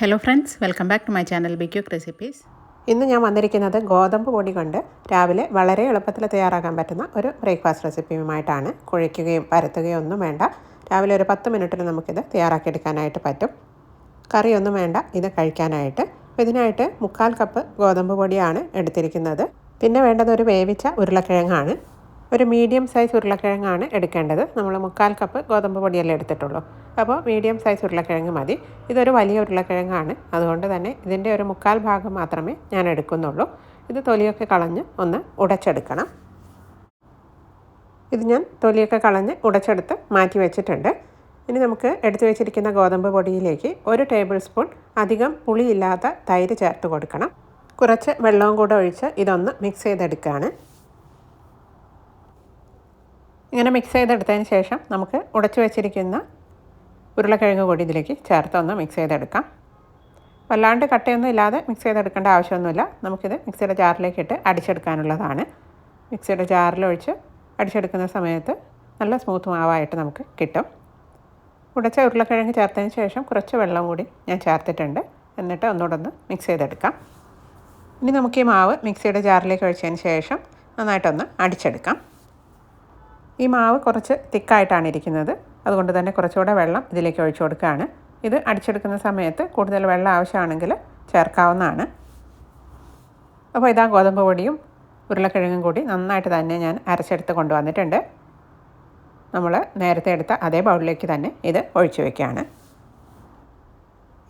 Hello friends welcome back to my channel B ബിക്യൂക്ക് recipes ഇന്ന് ഞാൻ വന്നിരിക്കുന്നത് ഗോതമ്പ് പൊടി കൊണ്ട് രാവിലെ വളരെ എളുപ്പത്തിൽ തയ്യാറാക്കാൻ പറ്റുന്ന ഒരു ബ്രേക്ക്ഫാസ്റ്റ് റെസിപ്പിയുമായിട്ടാണ് കുഴയ്ക്കുകയും പരത്തുകയോ ഒന്നും വേണ്ട. രാവിലെ ഒരു പത്ത് മിനിറ്റിൽ നമുക്കിത് തയ്യാറാക്കിയെടുക്കാനായിട്ട് പറ്റും. കറിയൊന്നും വേണ്ട ഇത് കഴിക്കാനായിട്ട്. ഇതിനായിട്ട് മുക്കാൽ കപ്പ് ഗോതമ്പ് പൊടിയാണ് എടുത്തിരിക്കുന്നത്. പിന്നെ വേണ്ടത് ഒരു വേവിച്ച ഉരുളക്കിഴങ്ങാണ്. ഒരു മീഡിയം സൈസ് ഉരുളക്കിഴങ്ങാണ് എടുക്കേണ്ടത്. നമ്മൾ മുക്കാൽ കപ്പ് ഗോതമ്പ് പൊടിയല്ലേ എടുത്തിട്ടുള്ളൂ. അപ്പോൾ മീഡിയം സൈസ് ഉരുളക്കിഴങ്ങ് മതി. ഇതൊരു വലിയ ഉരുളക്കിഴങ്ങാണ്. അതുകൊണ്ട് തന്നെ ഇതിന്റെ ഒരു മുക്കാൽ ഭാഗം മാത്രമേ ഞാൻ എടുക്കുന്നുള്ളൂ. ഇത് തൊലിയൊക്കെ കളഞ്ഞ് ഒന്ന് ഉടച്ചെടുക്കണം. ഇത് ഞാൻ തൊലിയൊക്കെ കളഞ്ഞ് ഉടച്ചെടുത്ത് മാറ്റി വെച്ചിട്ടുണ്ട്. ഇനി നമുക്ക് എടുത്തു വെച്ചിരിക്കുന്ന ഗോതമ്പ് പൊടിയിലേക്ക് ഒരു ടേബിൾ സ്പൂൺ അധികം പുളിയില്ലാത്ത തൈര് ചേർത്ത് കൊടുക്കണം. കുറച്ച് വെള്ളവും കൂടെ ഒഴിച്ച് ഇതൊന്ന് മിക്സ് ചെയ്തെടുക്കുകയാണ്. ഇങ്ങനെ മിക്സ് ചെയ്തെടുത്തതിന് ശേഷം നമുക്ക് ഉടച്ചു വെച്ചിരിക്കുന്ന ഉരുളക്കിഴങ്ങ് കൂടി ഇതിലേക്ക് ചേർത്തൊന്ന് മിക്സ് ചെയ്തെടുക്കാം. വല്ലാണ്ട് കട്ടയൊന്നും ഇല്ലാതെ മിക്സ് ചെയ്തെടുക്കേണ്ട ആവശ്യമൊന്നുമില്ല. നമുക്കിത് മിക്സിയുടെ ജാറിലേക്ക് ഇട്ട് അടിച്ചെടുക്കാനുള്ളതാണ്. മിക്സിയുടെ ജാറിലൊഴിച്ച് അടിച്ചെടുക്കുന്ന സമയത്ത് നല്ല സ്മൂത്ത് മാവായിട്ട് നമുക്ക് കിട്ടും. ഉടച്ച ഉരുളക്കിഴങ്ങ് ചേർത്തതിന് ശേഷം കുറച്ച് വെള്ളം കൂടി ഞാൻ ചേർത്തിട്ടുണ്ട്. എന്നിട്ട് ഒന്നുകൂടെ ഒന്ന് മിക്സ് ചെയ്തെടുക്കാം. ഇനി നമുക്ക് ഈ മാവ് മിക്സിയുടെ ജാറിലേക്ക് ഒഴിച്ചതിന് ശേഷം നന്നായിട്ടൊന്ന് അടിച്ചെടുക്കാം. ഈ മാവ് കുറച്ച് തിക്കായിട്ടാണ് ഇരിക്കുന്നത്. അതുകൊണ്ട് തന്നെ കുറച്ചുകൂടെ വെള്ളം ഇതിലേക്ക് ഒഴിച്ചു കൊടുക്കുകയാണ്. ഇത് അടിച്ചെടുക്കുന്ന സമയത്ത് കൂടുതൽ വെള്ളം ആവശ്യമാണെങ്കിൽ ചേർക്കാവുന്നതാണ്. അപ്പോൾ ഇതാ ഗോതമ്പ് പൊടിയും ഉരുളക്കിഴങ്ങും കൂടി നന്നായിട്ട് തന്നെ ഞാൻ അരച്ചെടുത്ത് കൊണ്ടുവന്നിട്ടുണ്ട്. നമ്മൾ നേരത്തെ എടുത്ത അതേ ബൗളിലേക്ക് തന്നെ ഇത് ഒഴിച്ചു വയ്ക്കുകയാണ്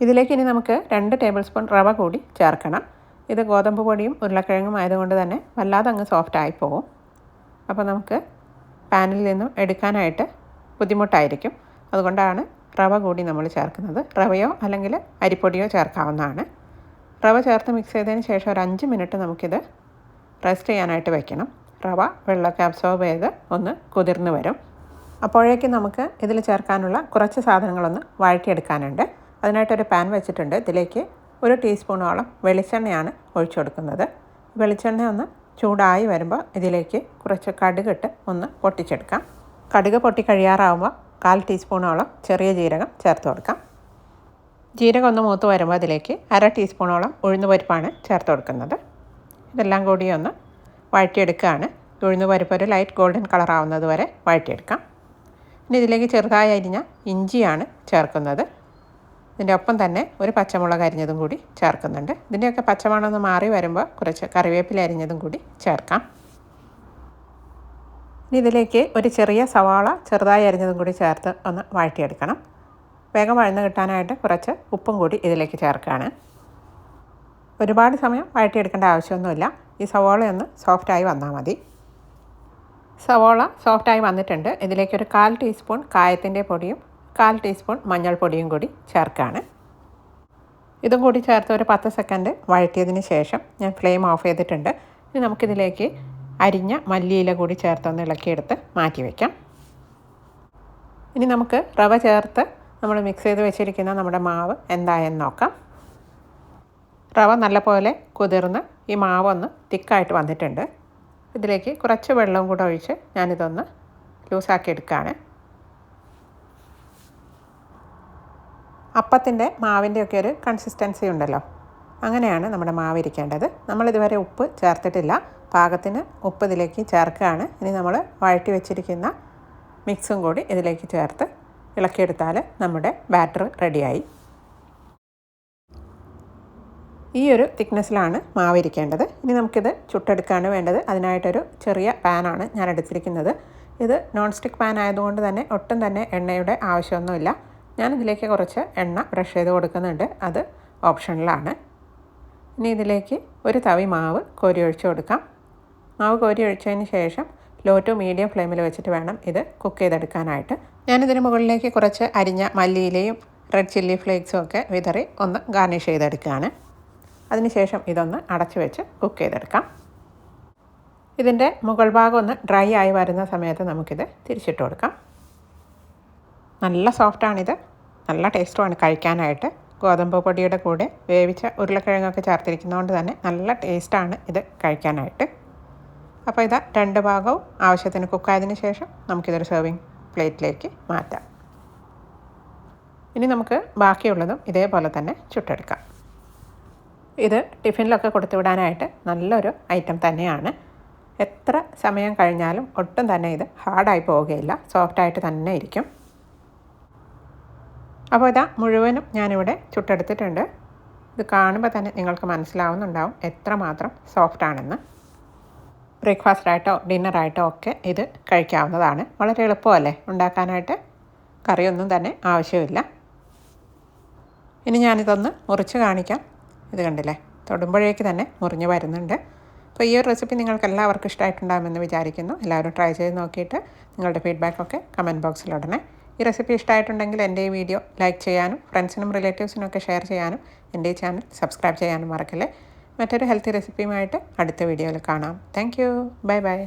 ഇതിലേക്ക് ഇനി നമുക്ക് രണ്ട് ടേബിൾ സ്പൂൺ റവ കൂടി ചേർക്കണം. ഇത് ഗോതമ്പ് പൊടിയും ഉരുളക്കിഴങ്ങും ആയതുകൊണ്ട് തന്നെ വല്ലാതെ അങ്ങ് സോഫ്റ്റ് പോകും അപ്പോൾ നമുക്ക് പാനിൽ നിന്നും എടുക്കാനായിട്ട് ബുദ്ധിമുട്ടായിരിക്കും. അതുകൊണ്ടാണ് റവ കൂടി നമ്മൾ ചേർക്കുന്നത്. റവയോ അല്ലെങ്കിൽ അരിപ്പൊടിയോ ചേർക്കാവുന്നതാണ്. റവ ചേർത്ത് മിക്സ് ചെയ്തതിന് ശേഷം ഒരു അഞ്ച് മിനിറ്റ് നമുക്കിത് റെസ്റ്റ് ചെയ്യാനായിട്ട് വെക്കണം. റവ വെള്ളമൊക്കെ അബ്സോർബ് ചെയ്ത് ഒന്ന് കുതിർന്ന് വരും. അപ്പോഴേക്കും നമുക്ക് ഇതിൽ ചേർക്കാനുള്ള കുറച്ച് സാധനങ്ങളൊന്ന് വഴറ്റിയെടുക്കാനുണ്ട്. അതിനായിട്ടൊരു പാൻ വെച്ചിട്ടുണ്ട്. ഇതിലേക്ക് ഒരു ടീസ്പൂണോളം വെളിച്ചെണ്ണയാണ് ഒഴിച്ചു കൊടുക്കുന്നത്. വെളിച്ചെണ്ണ ഒന്ന് ചൂടായി വരുമ്പോൾ ഇതിലേക്ക് കുറച്ച് കടുകിട്ട് ഒന്ന് പൊട്ടിച്ചെടുക്കാം. കടുക് പൊട്ടി കഴിയാറാവുമ്പോൾ കാൽ ടീസ്പൂണോളം ചെറിയ ജീരകം ചേർത്ത് കൊടുക്കാം. ജീരകം ഒന്ന് മൂത്ത് വരുമ്പോൾ അതിലേക്ക് അര ടീസ്പൂണോളം ഉഴുന്ന് പരിപ്പാണ് ചേർത്ത് കൊടുക്കുന്നത്. ഇതെല്ലാം കൂടി ഒന്ന് വഴറ്റിയെടുക്കുകയാണ്. ഉഴുന്ന് പരിപ്പ് ഒരു ലൈറ്റ് ഗോൾഡൻ കളർ ആവുന്നത് വരെ വഴറ്റിയെടുക്കാം. ഇനി ഇതിലേക്ക് ചെറുതായി അരിഞ്ഞ ഇഞ്ചിയാണ് ചേർക്കുന്നത്. ഇതിന്റെ ഒപ്പം തന്നെ ഒരു പച്ചമുളക് അരിഞ്ഞതും കൂടി ചേർക്കുന്നുണ്ട്. ഇതിന്റെയൊക്കെ പച്ചമണമൊന്ന് മാറി വരുമ്പോൾ കുറച്ച് കറിവേപ്പില അരിഞ്ഞതും കൂടി ചേർക്കാം. ഇനി ഇതിലേക്ക് ഒരു ചെറിയ സവാള ചെറുതായി അരിഞ്ഞതും കൂടി ചേർത്ത് ഒന്ന് വഴറ്റിയെടുക്കണം. വേഗം വഴന്ന് കിട്ടാനായിട്ട് കുറച്ച് ഉപ്പും കൂടി ഇതിലേക്ക് ചേർക്കുകയാണ്. ഒരുപാട് സമയം വഴറ്റിയെടുക്കേണ്ട ആവശ്യമൊന്നുമില്ല. ഈ സവാള ഒന്ന് സോഫ്റ്റായി വന്നാൽ മതി. സവാള സോഫ്റ്റായി വന്നിട്ടുണ്ട്. ഇതിലേക്ക് ഒരു കാൽ ടീസ്പൂൺ കായത്തിന്റെ പൊടിയും കാൽ ടീസ്പൂൺ മഞ്ഞൾപ്പൊടിയും കൂടി ചേർക്കുകയാണ് ഇതും കൂടി ചേർത്ത് ഒരു പത്ത് സെക്കൻഡ് വഴറ്റിയതിന് ശേഷം ഞാൻ ഫ്ലെയിം ഓഫ് ചെയ്തിട്ടുണ്ട്. ഇനി നമുക്കിതിലേക്ക് അരിഞ്ഞ മല്ലിയില കൂടി ചേർത്തൊന്ന് ഇളക്കിയെടുത്ത് മാറ്റി വയ്ക്കാം ഇനി നമുക്ക് റവ ചേർത്ത് നമ്മൾ മിക്സ് ചെയ്ത് വെച്ചിരിക്കുന്ന നമ്മുടെ മാവ് എന്തായെന്ന് നോക്കാം. റവ നല്ലപോലെ കുതിർന്ന് ഈ മാവ് മാവൊന്ന് തിക്കായിട്ട് വന്നിട്ടുണ്ട്. ഇതിലേക്ക് കുറച്ച് വെള്ളവും കൂടെ ഒഴിച്ച് ഞാനിതൊന്ന് ലൂസാക്കി എടുക്കുകയാണ് അപ്പത്തിന്റെ മാവിന്റെയൊക്കെ ഒരു കൺസിസ്റ്റൻസി ഉണ്ടല്ലോ. അങ്ങനെയാണ് നമ്മുടെ മാവ് ഇരിക്കേണ്ടത്. നമ്മളിതുവരെ ഉപ്പ് ചേർത്തിട്ടില്ല. പാകത്തിന് ഉപ്പ് ഇതിലേക്ക് ചേർക്കുകയാണ്. ഇനി നമ്മൾ വഴറ്റി വെച്ചിരിക്കുന്ന മിക്സും കൂടി ഇതിലേക്ക് ചേർത്ത് ഇളക്കിയെടുത്താൽ നമ്മുടെ ബാറ്റർ റെഡിയായി ഈ ഒരു തിക്നെസ്സിലാണ് മാവ് ഇരിക്കേണ്ടത്. ഇനി നമുക്കിത് ചുട്ടെടുക്കുകയാണ് വേണ്ടത്. അതിനായിട്ടൊരു ചെറിയ പാനാണ് ഞാൻ എടുത്തിരിക്കുന്നത്. ഇത് നോൺ സ്റ്റിക്ക് പാൻ ആയതുകൊണ്ട് തന്നെ ഒട്ടും തന്നെ എണ്ണയുടെ ആവശ്യമൊന്നുമില്ല. ഞാനിതിലേക്ക് കുറച്ച് എണ്ണ ബ്രഷ് ചെയ്ത് കൊടുക്കുന്നുണ്ട്. അത് ഓപ്ഷണലാണ് ഇനി ഇതിലേക്ക് ഒരു തവി മാവ് കോരി ഒഴിച്ച് കൊടുക്കാം. മാവ് കോരി ഒഴിച്ചതിന് ശേഷം ലോ ടു മീഡിയം ഫ്ലെയിമിൽ വെച്ചിട്ട് വേണം ഇത് കുക്ക് ചെയ്തെടുക്കാനായിട്ട്. ഞാനിതിന് മുകളിലേക്ക് കുറച്ച് അരിഞ്ഞ മല്ലിയിലയും റെഡ് ചില്ലി ഫ്ലേക്സും ഒക്കെ വിതറി ഒന്ന് ഗാർണിഷ് ചെയ്തെടുക്കുകയാണ്. അതിനുശേഷം ഇതൊന്ന് അടച്ചു വെച്ച് കുക്ക് ചെയ്തെടുക്കാം. ഇതിന്റെ മുകൾ ഭാഗം ഒന്ന് ഡ്രൈ ആയി വരുന്ന സമയത്ത് നമുക്കിത് തിരിച്ചിട്ട് കൊടുക്കാം. നല്ല സോഫ്റ്റാണിത്. നല്ല ടേസ്റ്റുമാണ് കഴിക്കാനായിട്ട്. ഗോതമ്പ് പൊടിയുടെ കൂടെ വേവിച്ച ഉരുളക്കിഴങ്ങൊക്കെ ചേർത്തിരിക്കുന്നതുകൊണ്ട് തന്നെ നല്ല ടേസ്റ്റാണ് ഇത് കഴിക്കാനായിട്ട്. അപ്പോൾ ഇതാ രണ്ട് ഭാഗവും ആവശ്യത്തിന് കുക്കായതിന് ശേഷം നമുക്കിതൊരു സെർവിങ് പ്ലേറ്റിലേക്ക് മാറ്റാം. ഇനി നമുക്ക് ബാക്കിയുള്ളതും ഇതേപോലെ തന്നെ ചുട്ടെടുക്കാം. ഇത് ടിഫിനിലൊക്കെ കൊടുത്തുവിടാനായിട്ട് നല്ലൊരു ഐറ്റം തന്നെയാണ്. എത്ര സമയം കഴിഞ്ഞാലും ഒട്ടും തന്നെ ഇത് ഹാർഡായി പോവുകയില്ല. സോഫ്റ്റായിട്ട് തന്നെ ഇരിക്കും. അപ്പോൾ ഇതാ മുഴുവനും ഞാനിവിടെ ചുട്ടെടുത്തിട്ടുണ്ട്. ഇത് കാണുമ്പോൾ തന്നെ നിങ്ങൾക്ക് മനസ്സിലാവുന്നുണ്ടാവും എത്രമാത്രം സോഫ്റ്റ് ആണെന്ന്. ബ്രേക്ക്ഫാസ്റ്റായിട്ടോ ഡിന്നറായിട്ടോ ഒക്കെ ഇത് കഴിക്കാവുന്നതാണ്. വളരെ എളുപ്പമല്ലേ ഉണ്ടാക്കാനായിട്ട്? കറിയൊന്നും തന്നെ ആവശ്യമില്ല. ഇനി ഞാനിതൊന്ന് മുറിച്ച് കാണിക്കാം. ഇത് കണ്ടില്ലേ? തൊടുമ്പോഴേക്ക് തന്നെ മുറിഞ്ഞ് വരുന്നുണ്ട്. അപ്പോൾ ഈ ഒരു റെസിപ്പി നിങ്ങൾക്ക് എല്ലാവർക്കും ഇഷ്ടമായിട്ടുണ്ടാകുമെന്ന് വിചാരിക്കുന്നു. എല്ലാവരും ട്രൈ ചെയ്ത് നോക്കിയിട്ട് നിങ്ങളുടെ ഫീഡ്ബാക്കൊക്കെ കമന്റ് ബോക്സിൽ ഇടണേ. ഈ റെസിപ്പി ഇഷ്ടമായിട്ടുണ്ടെങ്കിൽ എന്റെ ഈ വീഡിയോ ലൈക്ക് ചെയ്യാനും ഫ്രണ്ട്സിനും റിലേറ്റീവ്സിനും ഒക്കെ ഷെയർ ചെയ്യാനും എന്റെ ചാനൽ സബ്സ്ക്രൈബ് ചെയ്യാനും മറക്കല്ലേ. മറ്റൊരു ഹെൽത്തി റെസിപ്പിയുമായിട്ട് അടുത്ത വീഡിയോയിൽ കാണാം. Thank you bye bye